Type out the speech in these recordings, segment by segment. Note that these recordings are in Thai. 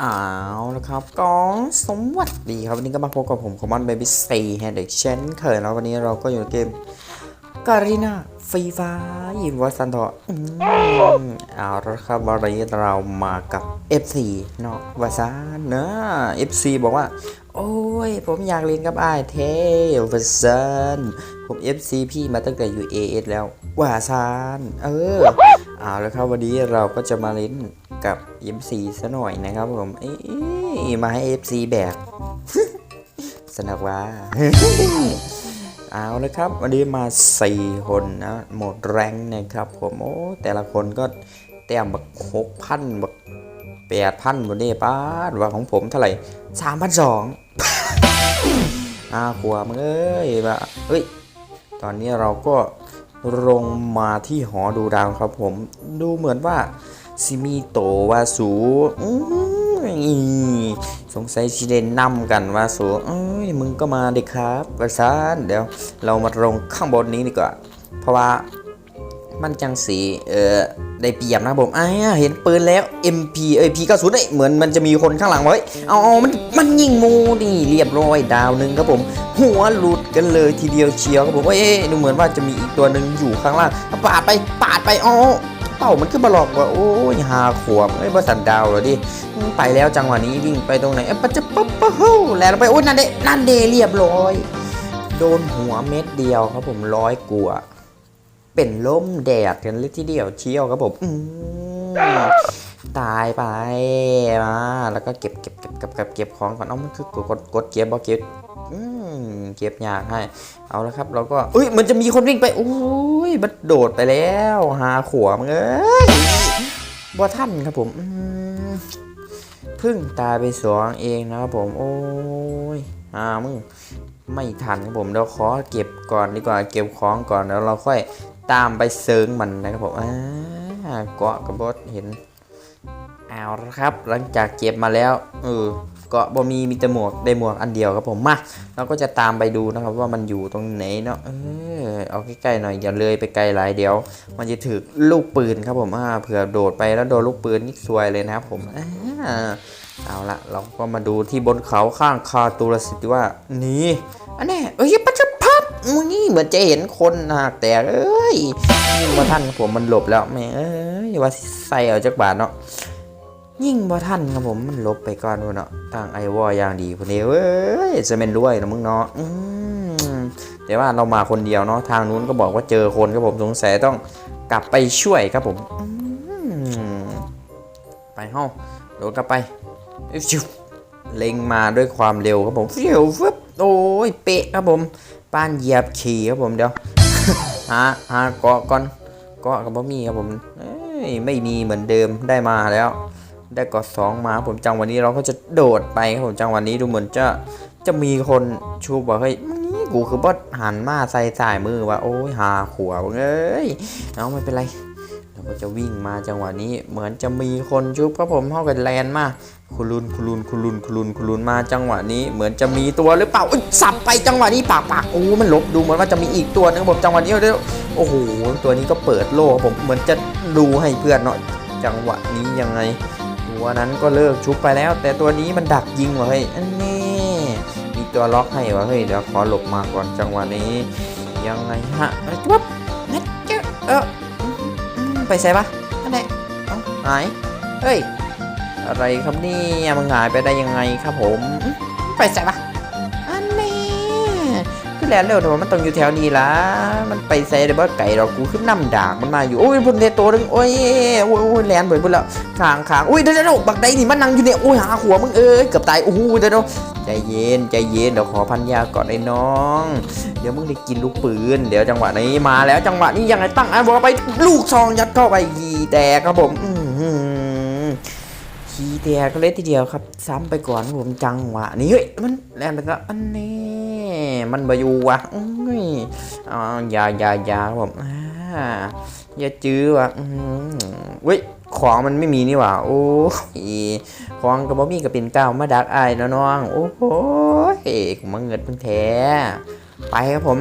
เอาละครับก็สวัสดีครับ วันนี้ก็มาพบกับผมคอมมอนเบบี้ซีแฮนด์เด็กเช่นเคยแล้ววันนี้เราก็อยู่ในเกมการีนาฟรีฟ้ายิมวัสันทอเอาละครับวันนี้เรามากับ FC เนาะวาซานเนอะ FC บอกว่า โอ้ย ผมอยากเรียนกับไอเทวาซานผม FC พี่มาตั้งแต่อยู่ AS แล้ววาซานเออเอาแล้วครับวันนี้เราก็จะมาเล่น กับ MC ซะหน่อยนะครับผม เอ้ยมาให้ FC แบก สนุกว่า เอาลยครับ วันนี้มา 4 คนนะ หมดแรงนะครับผม โอ้ แต่ละคนก็แต้มบักหกพันบักแปดพันบนนี้ป้าว่าของผมเท่าไหร่สามพันสองอาขวมึงเอ้ยว่าเอ้ย ตอนนี้เราก็ลงมาที่หอดูดาวครับผม ดูเหมือนว่า ซิมีโตวาสูอืสงสัยชิเดนนำกันวาสูเอ้ยมึงก็มาเด็กครับวาซานเดี๋ยวเรามาลงข้างบนนี้ดีกว่า เพราะว่ามันจังสีเออได้เปรียบนะผมอ่าเห็นปืนแล้ว MP เอ้ย P90 เอ้ยเหมือนมันจะมีคนข้างหลังไว้เอาเอามันมันยิงมูนี่เรียบร้อยดาวหนึ่งครับผม หัวหลุดกันเลยทีเดียวเชียวครับผมเอ้ยดูเหมือนว่าจะมีอีกตัวหนึ่งอยู่ข้างล่างปาดไปปาดไปอ๋อ เป้ามันขึ้นมาหลอกว่าโอ้ยหาขวบเอ้บริษัทดาวเหรอดิไปแล้วจังหวะนี้วิ่งไปตรงไหนเอ้ยปะจะปั๊บปะฮู้แล้วไปโอ้ยนั่นเดนั่นเดเรียบร้อย โดนหัวเม็ดเดียวครับผมร้อยกลัวเป็นล้มแดดกันเลยทีเดียวเชี่ยวครับผมตายไปมาแล้วก็เก็บเก็บเก็บเก็บเก็บของก่อนเอ้ามันคือกดกดกดเก็บบอกเก็บ อืมเก็บยากให้ เอาละครับ เราก็เอ้ยมันจะมีคนวิ่งไปโอ้ยมันโดดไปแล้วหาขวมงเอ้ยบ่ท่านครับผมพึ่งตายไปสองเองนะครับผม โอ้ยหามึงไม่ทันครับผมเดี๋ยวขอเก็บก่อนดีกว่าเก็บของก่อนแล้วเราค่อยตามไปเซิงมันนะครับผมอ่าเกาะกระบดเห็นเอาละครับ หลังจากเก็บมาแล้วเออ เกาะบ่มีมีแต่หมวกได้หมวกอันเดียวครับผมมาเราก็จะตามไปดูนะครับว่ามันอยู่ตรงไหนเนาะเออเอาใกล้ๆหน่อยอย่าเลยไปไกลหลายเดี๋ยว มันจะถือลูกปืนครับผมอ่าเผื่อโดดไปแล้วโดนลูกปืนนี่ซวยเลยนะครับผมอ่าเอาละเราก็มาดูที่บนเขาข้างคาตูรสิทธิ์ว่านี่อันนี้เอ้ยปัจจุบันมึงนี่เหมือนจะเห็นคนหากแต่เอ้ยมาท่านผมมันหลบแล้วแม่เอ้ยว่าใส่เอาจากบาทเนาะ ยิ่งบ่ทันครับผมมันลบไปก่อนพุ่นเนาะทางไอวออย่างดีพุ่นเด้เว้ยจะเป็นรวยนะมึงเนาะอืมแต่ว่าเรามาคนเดียวเนาะทางนู้นก็บอกว่าเจอคนครับผมสงสัยต้องกลับไปช่วยครับผมอืมไปห้องโดดกลับไปฟิวเล็งมาด้วยความเร็วครับผมเฟิวฟึบโอ้ยเป๊ะครับผมป้านเหยียบขี่ครับผมเดี๋ยวหาหาเกาะก่อนเกาะกับบ่มีครับผมเอ้ยไม่มีเหมือนเดิมได้มาแล้ว ได้กอดสองมาผมจังวันนี้เราก็จะโดดไปครับผมจังวันนี้ดูเหมือนจะจะมีคนชูบอกเฮ้ยนี่กูคือบอสหันมาใส่สายมือว่าโอ้ยหาขวบเอ้ยเอาไม่เป็นไรเราก็จะวิ่งมาจังหวะนี้เหมือนจะมีคนชุบครับผมเข้ากันแลนมาคุลุนคุลุนคุลุนคุลุนคุลุนมาจังหวะนี้เหมือนจะมีตัวหรือเปล่าอุ๊ยสับไปจังหวะนี้ปากปากโอ้มันลบดูเหมือนว่าจะมีอีกตัวนึงผมจังหวะนี้เดี๋ยวโอ้โหตัวนี้ก็เปิดโล่ครับผมเหมือนจะดูให้เพื่อนเนาะจังหวะนี้ยังไง ตัวนั้นก็เลิกชุบไปแล้ว แต่ตัวนี้มันดักยิงวะเฮ้ยอันนี้มีตัวล็อกให้วะเฮ้ยเดี๋ยวขอหลบมาก่อนจังหวะนี้ ยังไงฮะเอ้ยปุ๊บนัดเจ้าเออไปใส่ปะอันไหนเอ้าหายเฮ้ยอะไรครับเนี่ยมันหายไปได้ยังไงครับผม ไปใส่ปะอันนี้คือแล้วเร็วแต่ว่ามันต้องอยู่แถวนี้ละมันไปใส่ได้บ่ไก่เรากูขึ้นน้ำด่ากมันมาอยู่โอ้ยพุ่นเทตัวหนึงโอ้ยโอ้ยแลนเบิดพุ่นแล้ว ขางขางอุ้ยเดี๋ยวเดี๋ยวบักใดนี่มันนั่งอยู่เนี่ยอุ้ยหาหัวมึงเอ้ยเกือบตายโอ้โหเดี๋ยวเดี๋ยวใจเย็นใจเย็นเดี๋ยวขอพันยาก่อนไอ้น้อง เดี๋ยวมึงได้กินลูกปืนเดี๋ยวจังหวะนี้มาแล้วจังหวะนี้ยังไงตั้งไอ้บอลไปลูกซองยัดเข้าไปยีแตกครับผมอืขี้แตกเลยทีเดียวครับ ซ้ำไปก่อนผมจังหวะนี้เฮ้ยมันแรงแล้วก็อันนี้มันบอยู่ว่ะอุ้ยอ่าอยาอยาอยาครับผมอ่าอย่าจื้อว่ะอื้อหือเว้ย ของมันไม่มีนี่หว่า โอ้ยของกับบ่มีกับเป็นเก้ามาดักไอายเนาะน้อง โอ้โหเฮ้กูมาเงิดเพิ่งแท้ ไปครับผม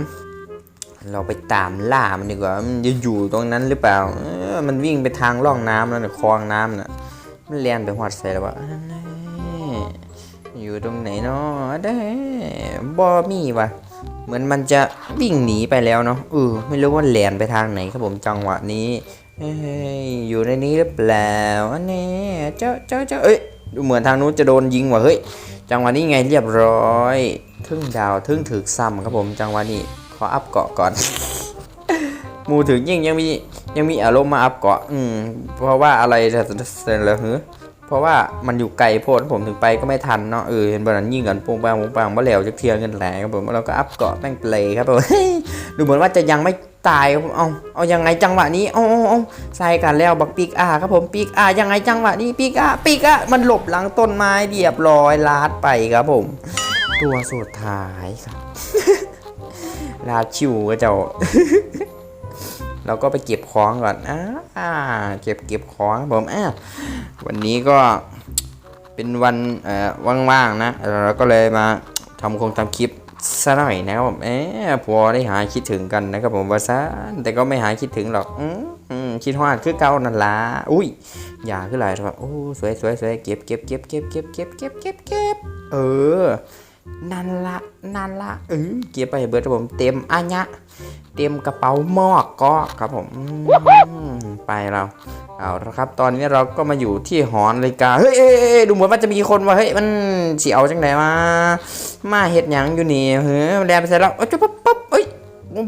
เราไปตามล่ามันดีกว่า มันจะอยู่ตรงนั้นหรือเปล่า มันวิ่งไปทางร่องน้ำแล้วเนี่ยคลองน้ำน่ะ มันเลียนไปหอดใส่แล้ววะอยู่ตรงไหนเนาะได้บอมี่วะเหมือนมันจะวิ่งหนีไปแล้วเนาะเออไม่รู้ว่าแลนไปทางไหนครับผมจังหวะนี้ อ้ยอยู่ในนี้หรือเปล่าอันนี้เจ้าเจ้าเจ้าเอ้ยดูเหมือนทางนู้นจะโดนยิงว่ะเฮ้ยจังหวะนี้ไงเรียบร้อยทึ่งดาวทึ่งถึกซ้ำครับผมจังหวะนี้ขออัพเกาะก่อนมูถึงยิ่งยังมียังมีอารมณ์มาอัพเกาะอืมเพราะว่าอะไรแต่แต่ละหือเพราะว่ามันอยู่ไกลโพดผมถึงไปก็ไม่ทันเนาะเออเห็นบอลนั้นยิ่งกันปุงปังปุงปังมาแล้วจะเทียงกันแหลครับผมแล้วก็อัพเกาะแม่งเปลยครับผมดูเหมือนว่าจะยังไม่ ตายเอาเอายังไงจังหวะนี้เอาเอาเอาใส่กันแล้วบักปีกอาครับผมปีกอายังไงจังหวะนี้ปีกอาปีกอามันหลบหลังต้นไม้เรียบร้อยลาดไปครับผม ตัวสุดท้ายครับลาดชิวก็เจ้าเราก็ไปเก็บของก่อนอ่าเก็บเก็บของครับผมอ่าวันนี้ก็เป็นวันเอ่อว่างๆนะเราก็เลยมาทำคงทำคลิป ซะหน่อยนะครับผมเอ๊พอได้หายคิดถึงกันนะครับผมว่าซะแต่ก็ไม่หายคิดถึงหรอกอืมคิดฮอดคือเก่านั่นละอุ้ยอย่าขึ้นหลายครับโอ้สวยสวยสวยเก็บเก็บเก็บเก็บเก็บเก็บเก็บเก็บเก็บเออ นั่นละนั่นละเออเก็บไปเบิร์ดครับผมเต็มอัญญะเตรียมกระเป๋าหมอกก็ครับผมไปเราเอาละครับ ตอนนี้เราก็มาอยู่ที่หอนาฬิกาเฮ้ยดูเหมือนว่าจะมีคนว่าเฮ้ยมันเสีเอาจังไหนมามาเฮ็ดหยังอยู่นี่เฮ้ยแลนไปใส่แล้วเอ้ยจุ๊บปั๊บปั๊บเอ้ย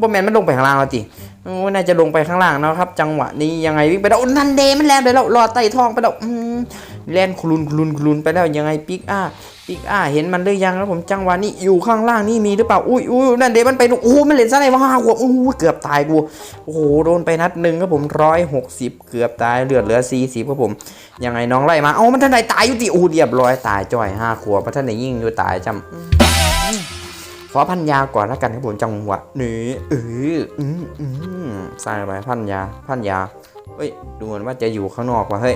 บอแมนมันลงไปข้างล่างแล้วจิ โอ้น่าจะลงไปข้างล่างนะครับ จังหวะนี้ยังไงวิ่งไปแล้วโอ้นั่นเดมันแลนไปแล้วรอไต่ทองไปแล้วอืแลนคลุนคลุนคลุนไปแล้วยังไงปิกอ้าปิกอ่าเห็นมันหรือยังครับผมจังหวะนี้อยู่ข้างล่างนี่มีหรือเปล่าอุ้ยอุ้ยนั่นเดมันไปดูโอ้โหมันเล่นซะไหนวะห้าขวบโอ้โหเกือบตายกูโอ้โหโดนไปนัดหนึ่งครับผมร้อยหกสิบเกือบตายเหลือเหลือสี่สิบครับผมยังไงน้องไล่มาเอ้ามันท่านใดตายอยู่ติโอ้เรียบร้อยตายจ่อยห้าขวบพระท่านไหนยิ่งอยู่ตายจำ อพันยาก่อนแล้วกันครับผมจังหวะนี้เอออืมอืมใส่ไปพันยาพันยาเฮ้ยดูเหมือนว่าจะอยู่ข้างนอกว่ะเฮ้ย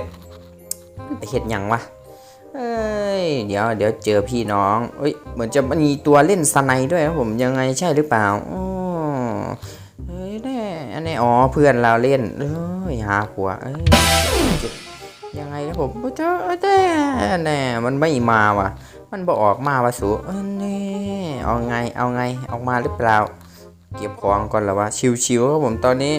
เห็ดยังวะเอ้ยเดี๋ยวเดี๋ยวเจอพี่น้องเอ้ยเหมือนจะมีตัวเล่นสไนด์ด้วยครับผมยังไงใช่หรือเปล่าอ๋อเฮ้ยแน่อันนี้อ๋อเพื่อนเราเล่นเอ้ยหาผัวเอ้ยยังไงครับผมเจ้าแน่แน่มันไม่มาว่ะ มันบอกออกมาวะสูเออแน่เอาไงเอาไงออกมาหรือเปล่า เก็บของก่อนแล้ววะชิวๆครับผมตอนนี้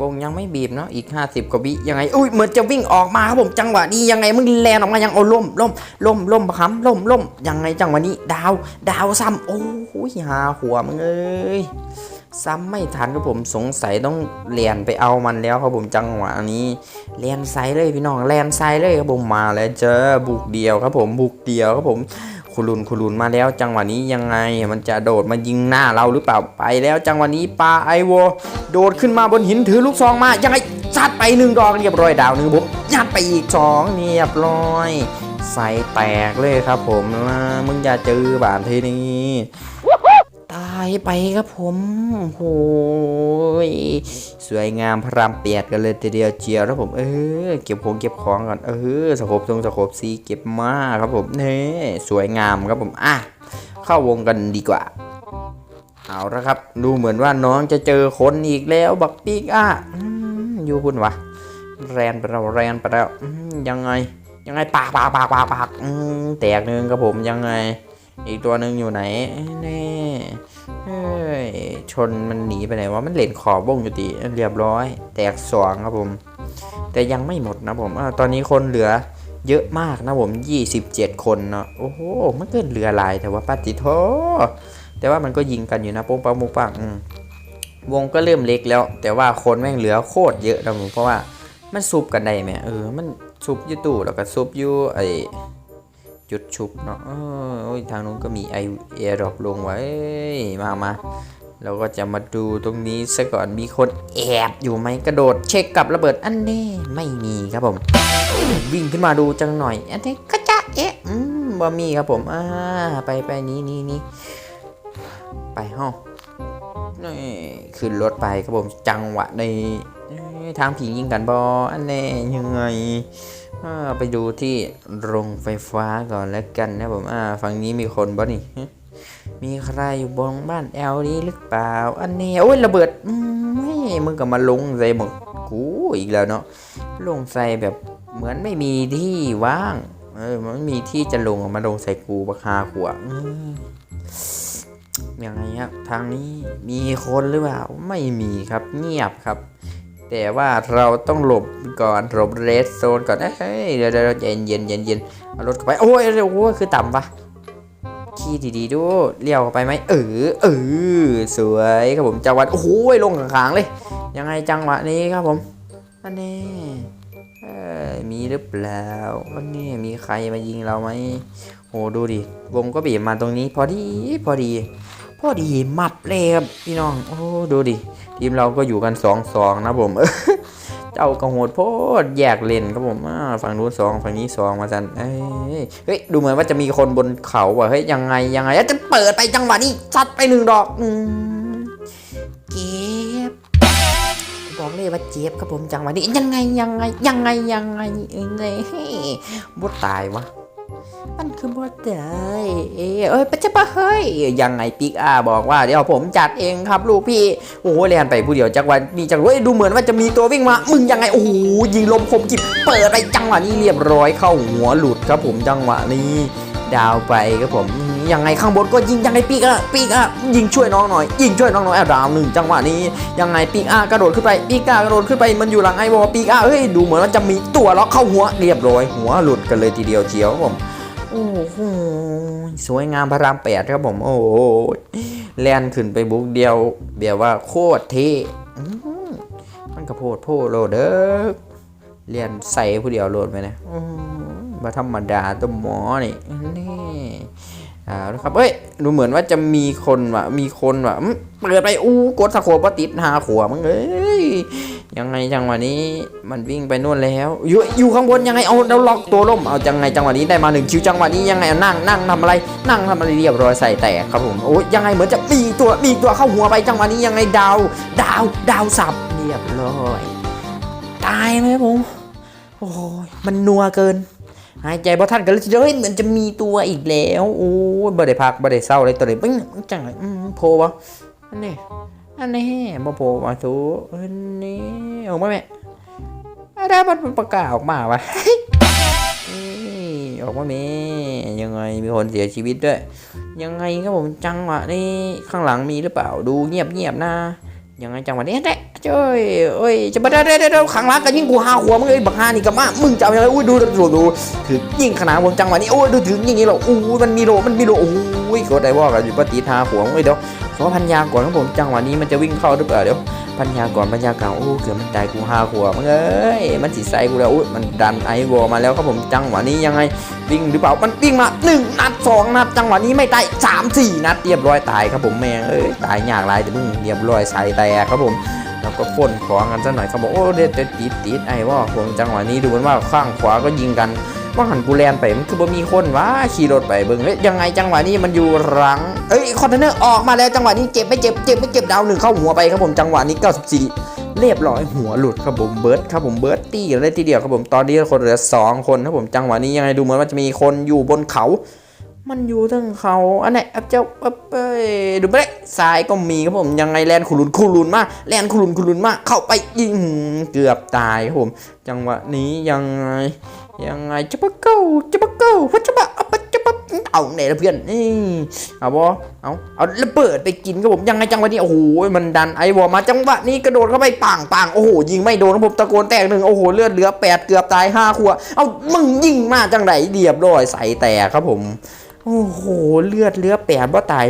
วงยังไม่บีบเนาะอีก 50กว่าวิยังไงอุ้ยเหมือนจะวิ่งออกมาครับผมจังหวะนี้ยังไงมึงแลนออกมายังเอาล่มล่มล่มล่มปะคำล่มล่มยังไงจังหวะนี้ ดาวดาวซ้ำโอ้ยหาหัวมึงเอ้ยซ้ำไม่ทันครับผมสงสัยต้องเลียนไปเอามันแล้วครับผมจังหวะนี้เลียนไซเลยพี่น้องแลนไซเลยครับผมมาแล้วเจอบุกเดียวครับผมบุกเดียวครับผม คุรุนคุรุนมาแล้วจังหวะนี้ยังไงมันจะโดดมายิงหน้าเราหรือเปล่าไปแล้วจังหวะนี้ปลาไอโวโดดขึ้นมาบนหินถือลูกซองมายังไงซัดไปหนึ่งดอกเรียบร้อยดาวหนึ่งผมยัดไปอีกสองเรียบร้อยใส่แตกเลยครับผมนะมึงอย่าเจอบานทีนี้ ตายไปครับผมโอ้ยสวยงามพระรามเปียดกันเลยทีเดียวเจียวครับผมเออเก็บของเก็บของก่อนเออสโคบทรงสโคบซีเก็บมาครับผมเน่สวยงามครับผมอะเข้าวงกันดีกว่า เอาละครับ ดูเหมือนว่าน้องจะเจอคนอีกแล้วบักปีกอะอยู่พุ่นวะแรนไปแล้วแรนไปแล้วยังไง ยังไงปากปากปากปากปากแตกหนึ่งครับผมยังไง อีกตัวหนึ่งอยู่ไหนแน่เฮ้ยชนมันหนีไปไหนวะมันเหล่นขอบวงอยู่ตีเรียบร้อย แตกสองครับผม แต่ยังไม่หมดนะผมอตอนนี้คนเหลือเยอะมากนะผม 27 คนเนาะโอ้โหมันเกินเหลือลายแต่ว่าปาติโทแต่ว่ามันก็ยิงกันอยู่นะโป้งปังโป้งปังวงก็เริ่มเล็กแล้ว แต่ว่าคนแม่งเหลือโคตรเยอะนะผมเพราะว่ามันซุบกันได้ไหมเออมันซุบอยู่ตู้แล้วก็ซุบอยู่ไอ จุดชุบเนาะโอ้ยทางนู้นก็มีไอเอร์ดรอลงไว้มามาเราก็จะมาดูตรงนี้ซะก่อนมีคนแอบอยู่ไหมกระโดดเช็คกับระเบิดอันนี้ไม่มีครับผม วิ่งขึ้นมาดูจังหน่อยอันนี้ก็จะเอ๊ะอืมบ่มีครับผมอ่าไปไปนี้นี้นี้ไปห้องนี่ขึ้นรถไปครับผมจังหวะในทางผียิงกันบออันแน่ยังไง ไปดูที่โรงไฟฟ้าก่อนแล้วกันนะผมอ่าฝั่งนี้มีคนบ่นี่ มีใครอยู่บนบ้านแอลนี้หรือเปล่า อันนี้โอ้ยระเบิดไม่มึงก็มาลงใส่หมดกูอีกแล้วเนาะลงใส่แบบเหมือนไม่มีที่ว่างเออมันไม่มีที่จะลงมาลงใส่กูบักฮาขวอืมยังไงครับทางนี้มีคนหรือเปล่าไม่มีครับเงียบครับ แต่ว่าเราต้องหลบก่อนหลบเรสโซนก่อนเฮ้ยเดี๋ยวเดี๋ยวเย็นเย็นเย็นเย็นเอารถเข้าไป โอ้ยโอ้ยคือต่ำปะขี้ดีๆดูเลี้ยวเข้าไปไหมเออเออสวยครับผมจังหวะโอ้โหลงขางๆเลย ยังไงจังหวะนี้ครับผมอันนี้เอ้ยมีหรือเปล่าอันนี้มีใครมายิงเราไหมโหดูดิวงก็บีบมาตรงนี้ พอดีพอดี พอดีมับเลยครับพี่น้องโอ้ดูดิ ทีมเราก็อยู่กันสองสองนะผมเจ้ากระโหดโพดแยกเลนครับผมฝั่งนู้นสองฝั่งนี้สองมาสันเอ้ยเฮ้ยดูเหมือนว่าจะมีคนบนเขาว่ะเฮ้ยยังไงยังไงจะเปิดไปจังหวะนี้ซัดไปหนึ่งดอกเจ็บบอกเลยว่าเจ็บครับผมจังหวะนี้ยังไงยังไงยังไงยังไงเอ้ยเฮ้ยบดตายวะ มันคือบทเดยเอ้ยเอ้ยปะจะปะเฮ้ย ยังไงปิกอาบอกว่าเดี๋ยวผมจัดเองครับลูกพี่ โอ้โหเรียนไปผู้เดียวจักวันมีจังเว้ยดูเหมือนว่าจะมีตัววิ่งมา มึงยังไง โอ้โหยิงลมคมกิบเปิดไปจังหวะนี้เรียบร้อยเข้าหัวหลุดครับผมจังหวะนี้ดาวไปครับผมยังไงข้างบนก็ยิงยังไงปีกอะปีกอะยิงช่วยน้องหน่อยยิงช่วยน้องหน่อยอดาวหนึ่งจังหวะนี้ยังไงปีกอากระโดดขึ้นไปปีกอากระโดดขึ้นไปมันอยู่หลังไอ้วอปีกอาเฮ้ยดูเหมือนว่าจะมีตัวล็อกเข้าหัวเรียบร้อยหัวหลุดกันเลยทีเดียวเชียวครับผม โหสวยงามพระรามแปดครับผมโอ้โหแลนขึ้นไปบุกเดียวเบียว่าโคตรเท่มันกระโพดโพโลเด้อเรียนใส่ผู้เดียวโหลดไปนะมาธรรมดาตัวหมอนี่นี่ เอาละครับเอ้ย ดูเหมือนว่าจะมีคนว่ะ มีคนว่ะเปิดไป อู้ กดสะโขบปติดหาขวมึงเอ้ย ยังไงจังหวะนี้ มันวิ่งไปนู่นแล้ว อยู่ อยู่ข้างบนยังไง เอาเราล็อกตัวล่ม เอาจังไงจังหวะนี้ได้มาหนึ่งคิวจังหวะนี้ยังไงนั่งนั่งทำอะไร นั่งทำอะไรเรียบร้อยใส่แตกครับผม โอ้ยยังไงเหมือนจะมีตัว มีตัวเข้าหัวไปจังหวะนี้ยังไงดาว ดาว ดาวสับ เรียบร้อย ตายไหมผม โอ้ยมันนัวเกิน หายใจบ่ทันกันเลยทีเดียวเฮ้ยเหมือนจะมีตัวอีกแล้วโอ้ยบ่ได้พักบ่ได้เศร้าเลยตัวนี้ปึ้งจังเลยอืมโผล่วะอันนี้อันนี้มาโผล่มาสูอันนี้ออกมาแม่อะไรมันประกาศออกมาวะออกมาแม่ยังไงมีคนเสียชีวิตด้วย ยังไงครับผมจังวะนี้ข้างหลังมีหรือเปล่าดูเงียบเงียบๆนะ ยังไงจังหวะนี้เด้เจ้ยเอ้ยจะมาได้ได้ได้ข้างรักกันยิ่งกูหาหัวมึงเอ้ยบักฮานี่กับมามึงจะเอาอะไรอุ้ยดูดูดูดูถือยิ่งขนาดผมจังหวะนี้โอ้ยดูถึงยิงนี้หรออู้ยมันมีโลมันมีโลโอ้ยกดได้ว่ากันอยู่ปฏิทาหัวมึงเอ้ยเดี๋ยว ขอพันยาก่อนครับผมจังหวะนี้มันจะวิ่งเข้าหรือเปล่าเดี๋ยวพันยาก่อนพันยาเก่าโอ้เกือบมันตายกูห้าขวบมึงเอ้ยมันสีใสกูแล้วอุ้ยมันดันไอวอมาแล้วครับผมจังหวะนี้ยังไงวิ่งหรือเปล่ามันวิ่งมาหนึ่งนัดสองนัดจังหวะนี้ไม่ตายสามสี่นัดเรียบร้อยตายครับผมแม่เอ้ยตายยากหลายแต่มึงเรียบร้อยใส่แตกครับผมแล้วก็พ่นของกันซะหน่อยครับผมโอ้เด็ดเด็ดติดติดไอว่าผมจังหวะนี้ดูเหมือนว่าข้างขวาก็ยิงกัน ว่าหันกูแลนไปมันคือบ่มีคนวะขี่รถไปเบิ่งเฮ้ยยังไงจังหวะนี้มันอยู่หลังเอ้ยคอนเทนเนอร์ออกมาแล้วจังหวะนี้เจ็บไม่เจ็บเจ็บไม่เจ็บดาวหนึ่งเข้าหัวไปครับผมจังหวะนี้94เรียบร้อยหัวหลุดครับผมเบิร์ดครับผมเบิร์ดตี้เลยทีเดียวครับผมตอนนี้คนเหลือสองคนครับผมจังหวะนี้ยังไงดูเหมือนว่าจะมีคนอยู่บนเขา มันอยู่ทั้งเขาอันไหนอับเจ้าอับเอ้ยดูไปเลยซ้ายก็มีครับผมยังไงแลนคุรุนคุรุนมากแลนคุรุนคุรุนมากเข้าไปยิงเกือบตายครับผม จังหวะนี้ยังไง ยังไงจะปะเก้าจะปะเก้าพัชบะเอาปะจะปะเอาไหนละเพื่อนนี่เอาบอเอาเอาระเบิดไปกินครับผมยังไงจังหวะนี้โอ้โหมันดันไอ้วอมาจังหวะนี้กระโดดเข้าไปปังปังโอ้โหยิงไม่โดนครับผมตะโกนแตกหนึ่งโอ้โหเลือดเหลือแปดเกือบตายห้าขวบเอามึงยิงมาจังไหนเรียบร้อยใส่แตกครับผมโอ้โหเลือดเหลือแปดว่าตาย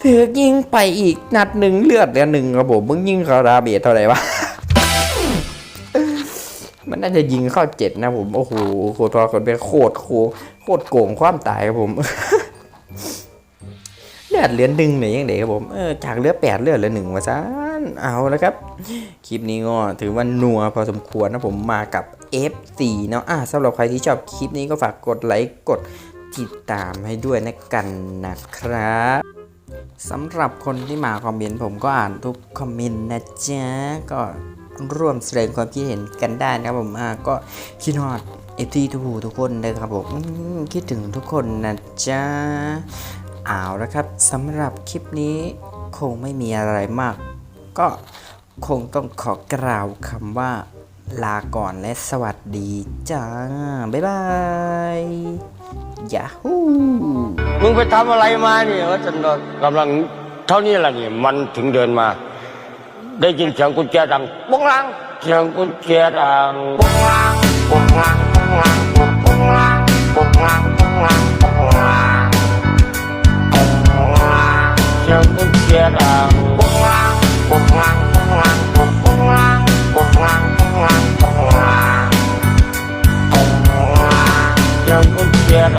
เถือยิงไปอีกนัดหนึ่งเลือดเหลือหนึ่งครับผมมึงยิงคาราเบตเท่าไหร่วะ มันน่าจะยิงเข้าเจ็ดนะผม โอ้โหโคตรพอคนเป็นโคตรโคโคตรโกงความตายครับผมเลือดเหลือหนึ่งเนี่ยยังเด็กครับผมเออจากเหลือแปดเลือดเหลือหนึ่งมาซะเอาแล้วครับ คลิปนี้ก็ถือว่านัวพอสมควรนะผมมากับ F4 เนาะอะสำหรับใครที่ชอบคลิปนี้ก็ฝากกดไลค์กดติดตามให้ด้วยนะกันนะครับสำหรับคนที่มาคอมเมนต์ผมก็อ่านทุกคอมเมนต์นะจ๊ะก็ ร่วมแสดงความคิดเห็นกันได้นะครับผมอ่าก็คิดฮอดเอฟทีทุกผู้ทุกคนเลยครับผมคิดถึงทุกคนนะจ๊ะเอาละครับสำหรับคลิปนี้คงไม่มีอะไรมาก ก็คงต้องขอกล่าวคำว่าลาก่อนและสวัสดีจ้า บ๊ายบายยาฮูมึงไปทำอะไรมาเนี่ยว่าจันทร์กำลังเท่านี้แหละนี่ยมันถึงเดินมา ได้ยินเสียงกุญแจดังบงลังเสียงกุญแจดังบงลังบงลังบงลังบงลังบงลังบงลังบงลังเสียงกุญแจดังบงลังบงลังบงลังบงลังบงลังบงลังบงลังบงลังเสียงกุญแจ